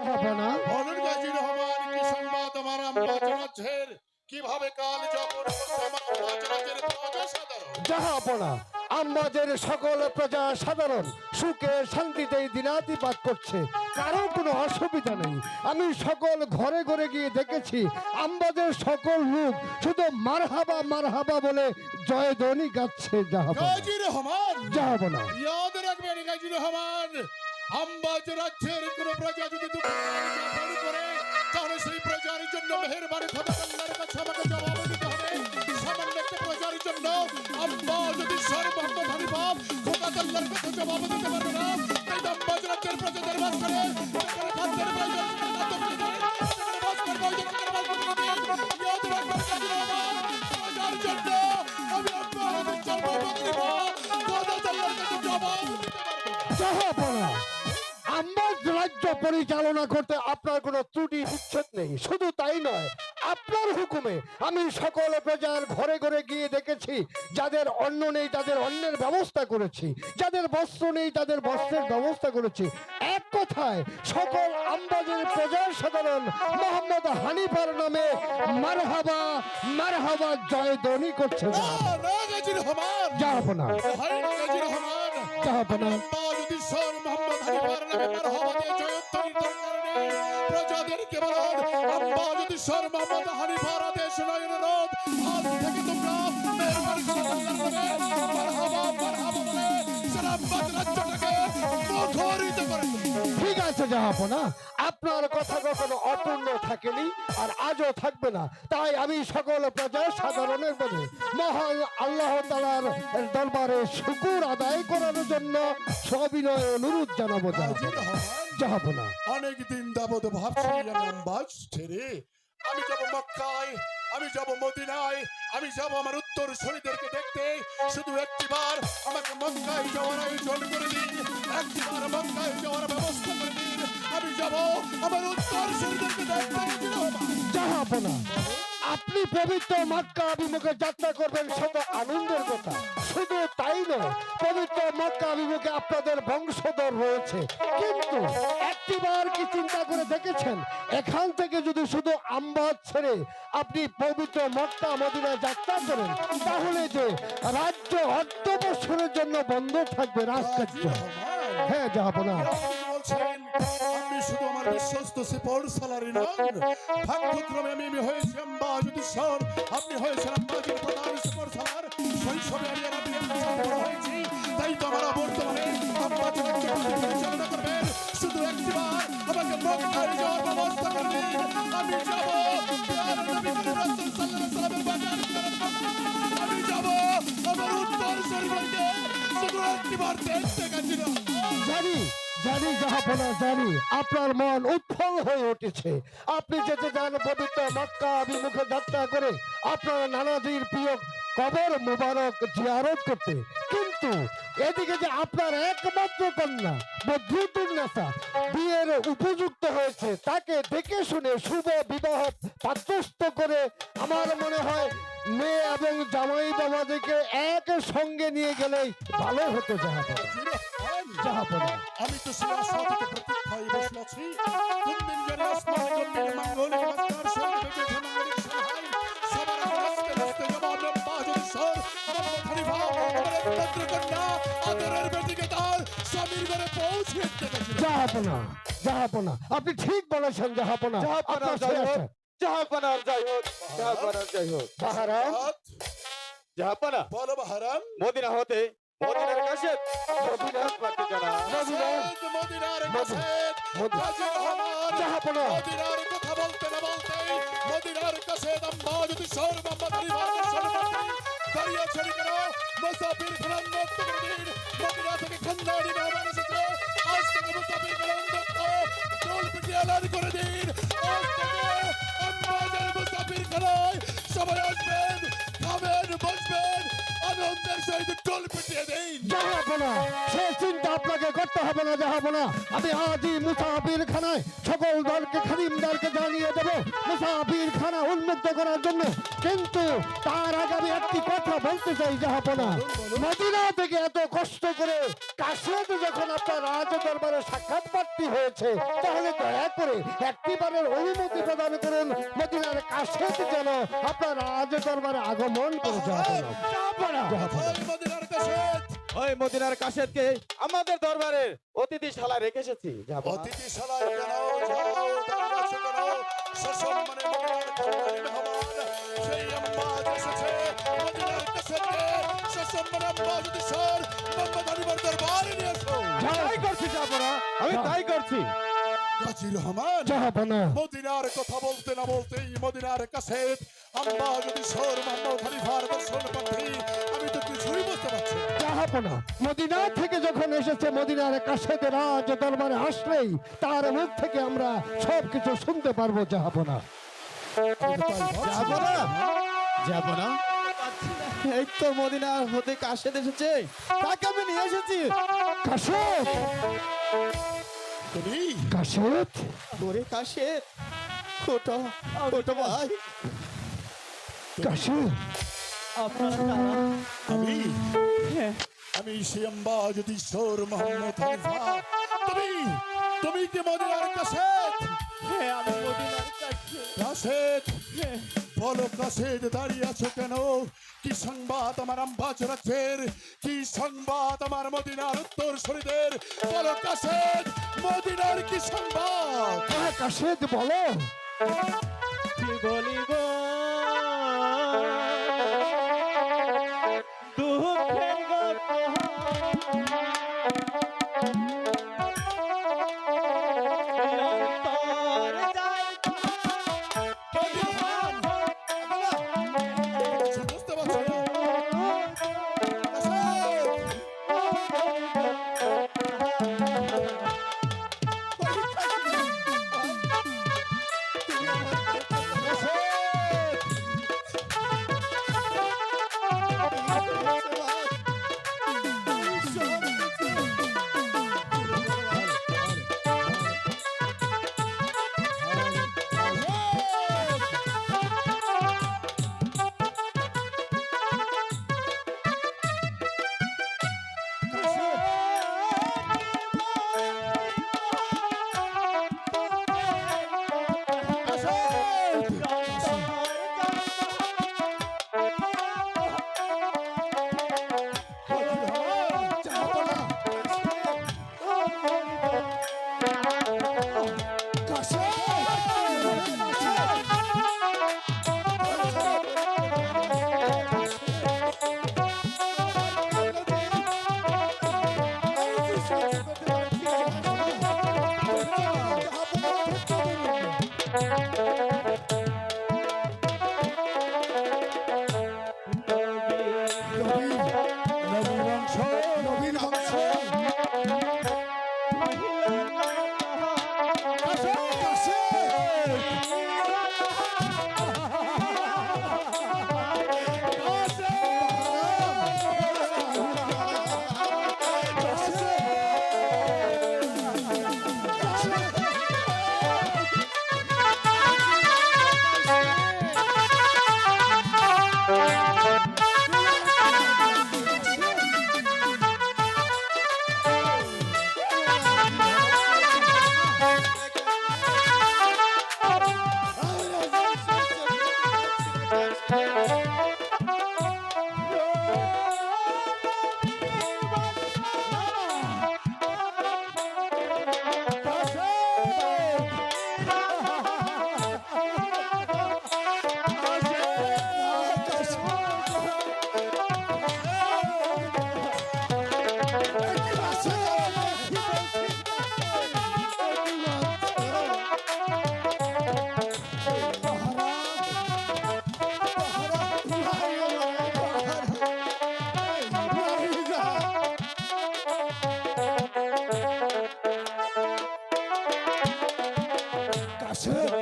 বলুন গাজী রহমান কি সংবাদ আমার কীভাবে কাল জাহাপনা আমাদের সকল প্রজা সাধারণ সুখে শান্তিতে দিনাতিপাত করছে। কারও কোনো অসুবিধা নেই। আমি সকল ঘরে ঘরে গিয়ে দেখেছি আমাদের সকল লোক শুধু মারহাবা মারহাবা বলে জয়ধ্বনি গাচ্ছে জাহাপনা জাহাপনা ইয়াদ রাখবেন গাজী রহমান আম্বাজ রাজ্যের কোন প্রজা যদি করে, তাহলে সেই প্রজার জন্য মেহরবানি খোদা আল্লাহর কাছে আমাকে জবাব দিতে হবে। সামান্য একটা প্রজার জন্য আম্বা যদি সর্বঙ্গ ধরি খোদা আল্লাহর কাছে জবাব দিতে পারবে না। তাই আম্বাজ রাজ্যের প্রজাদের বাস যেখানে পরিচালনা করতে আপনার কোনো ত্রুটি বিচ্ছেদ নেই। শুধু তাই নয় আপনার হুকুমে আমি সকল প্রজার ঘরে ঘরে গিয়ে দেখেছি যাদের অন্ন নেই তাদের অন্নের ব্যবস্থা করেছি যাদের বস্ত্র নেই তাদের বস্ত্রের ব্যবস্থা করেছি। এক কথায় সকল আম্বাজের প্রজার সাধারণ মোহাম্মদ হানিফার নামে মারহাবা মারহাবা জয়ধ্বনি করছে। না, না, গাজী রহমান। না, আপনার কথা কখনো অপূর্ণ থাকেনি আর আজও থাকবে না। তাই আমি সকল প্রজা সাধারণের বলে, মহান আল্লাহ তালার দরবারে শুকুর আদায় করার জন্য সবিনয় অনুরোধ জানাব অনেকদিন যাবৎ ভাবছি ছেড়ে আমি যাব মক্কায়, আমি যাব মদিনায়, আমি যাব আমার উত্তর শরীরদেরকে দেখতে। শুধু একটিবার আমাকে মক্কায় যাওয়ার আয়োজন করে দিন মক্কায় যাওয়ার ব্যবস্থা করে দিন। আমি যাব আমার উত্তর শরীরদেরকে দেখতে গাজী রহমান। আপনি পবিত্র মক্কা অভিমুখে যাত্রা করবেন সেটা আনন্দের কথা। শুধু তাই নয় পবিত্র মক্কা অভিমুখে আপনাদের বংশধর রয়েছে। কিন্তু একটিবার কি চিন্তা করে দেখেছেন? এখান থেকে যদি শুধু আমবাদ ছেড়ে আপনি পবিত্র মক্কা মদিনা যাত্রা করেন তাহলে যে রাজ্য অর্ধ বছরের জন্য বন্ধ থাকবে রাজকার্য। হ্যাঁ আপনি বলছেন? আপনি শুধু আমার বিশ্বস্ত সিপর সালারি নন ভাগ্যক্রমে আমি আমি হয়েছি আম্বাজুদ্দিন স্বর আপনি হয়েছেন আম্বাজের প্রধান সিপর সালার শৈশবে আমি আমার বড় হয়েছি তাই তো আমার বর্তমানে আম্বাজের রাজ্যকে পরিচালনা করবেন। শুধু একটিবার আমাকে মক্কায় যাওয়ার ব্যবস্থা করে আমি যাব। আমি যাব আমার উত্তর শরীরকে শুধু একটিবার দেখতে গেছি না জানি। জানি জাহাপনা জানি, আপনার মন উৎফল হয়ে উঠেছে। আপনি যেতে চান পবিত্র মক্কা অভিমুখে যাত্রা করে আপনার নানাজির প্রিয় কবর মুবারক জিয়ারত করতে। কিন্তু এদিকে যে আপনার একমাত্র কন্যা বদ্রুদ্দিনাসা বিয়ের উপযুক্ত হয়েছে, তাকে দেখে শুনে শুভ বিবাহ পাত্রস্থ করে আমার মনে হয় মেয়ে এবং জামাই বাবাদেরকে এক সঙ্গে নিয়ে গেলেই ভালো হতো জাহাপনা জাহাপনা। আমি তো সিনেমা সাথে প্রতীক্ষায় বসে আছি। কোন দিন জানি আসমান জমিনে মঙ্গলিক মাস্টার সঙ্গে বেঁচে মঙ্গলিক সহায় সবার আগে নাচতে নাচতে বাজুর স্বর খলিফা আমার একমাত্র কন্যা আদরের বেটিকে তার স্বামীর ঘরে পৌঁছে দিতে গেছিল। জাহাপনা জাহাপনা আপনি ঠিক বলেছেন জাহাপনা। জাহাপনা, আপনার জয় ছেলে হোক। জাহাপানার জয় হোক জাহাপানার জয় হোক। জাহাপানা বলো বাহারাম। মদিনা হতে মদিনার কাছে মদিনার পাতে জানা। মদিনা- মদিনার মদিনা- কাছে মদিনার কথা বলতে না বলতে মদিনার কাছে আম্মা যদি সর মোহাম্মদ আলী বাবার সরপতি দাঁড়িয়ে ছেড়ে কেন? মুসাফির খান মুক্ত করে দিন মদিনা থেকে খানদানি মেহমান এসেছে। আজ থেকে মুসাফির খান মুক্ত। চোল পিটিয়ে করে দিন। আজ থেকে পিটিয়ে জাহাপনা সে চিন্তা আপনাকে করতে হবে না যাহাবো না আমি আজই মুসাফির খানায় সকল দলকে খাদিমদারকে জানিয়ে দেবো মুসাফির খানা উন্মুক্ত করার জন্য। কিন্তু তার আগে আমি একটি কথা বলতে চাই যাহাবো মদিনা থেকে এত কষ্ট করে কাশিয়াতে যখন আপনার রাজ দরবারে সাক্ষাৎ প্রার্থী হয়েছে তাহলে দয়া করে একটি বারের অনুমতি প্রদান করুন মদিনার কাশিয়াতে যেন আপনার রাজ দরবারে আগমন করে যাহাবো না যাহাবো না যাহাবো না ওই মদিনার কাশেদকে আমাদের দরবারের অতিথিশালায় রেখে এসেছি। অতিথিশালায় কেন সসম্মানে সেই মদিনার সসম্মানে দিশার মোহাম্মদ দরবারে নিয়ে এসো তাই করছি আমি তাই করছি। রহমান মদিনার কথা বলতে না বলতেই মদিনার কাছেত আম্বাজ দিশার মোহাম্মদ খলিফার দর্শন পাচ্ছি আমি তো কিছুই বুঝতে পারছি না। মদিনা থেকে যখন এসেছে মদিনার কাশেতে রাজ দরবারে আসলেই তার মুখ থেকে আমরা সবকিছু শুনতে পারব যাহাবো না। যাব না যাব না। এই তো মদিনা হতে কাশেদ এসেছে। তাকে আমি নিয়ে এসেছি? কাশেদ? তুমি? কাশেদ? ওরে কাশেদ ছোটো ছোটো ভাই। আমি? দিশার মোহাম্মদ তুমি? তুমি কি মদিনার কাছেত কাছেত বলো কাছেত দাঁড়িয়ে আছো কেন? কি সংবাদ আমার আম্বাজ রাজ্যের? কি সংবাদ আমার মদিনার উত্তর শরীদের বলো কাছেত মদিনার কি সংবাদ? হ্যাঁ কাশেদ বলো। কি বলিব? Yes.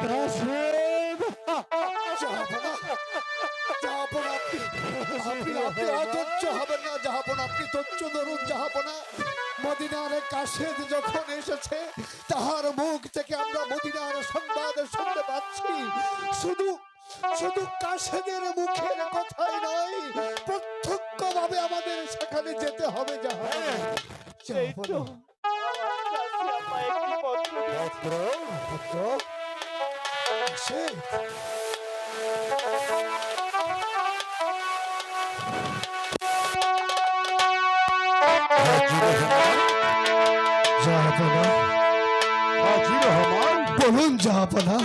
কাশেম জাহাপনা জাহাপনা আপনি আপনি আপনি অধৈর্য হবেন না জাহাপনা আপনি ধৈর্য ধরুন জাহাপনা মদিনার কাশেদ যখন এসেছে তাহার মুখ থেকে আমরা মদিনার সংবাদ শুনতে পাচ্ছি শুধু শুধু কাশেদের মুখের কথাই নয় প্রত্যক্ষ ভাবে আমাদের সেখানে যেতে হবে একটি পত্র কাশেদ জাহাপনা বলুন জাহাপনা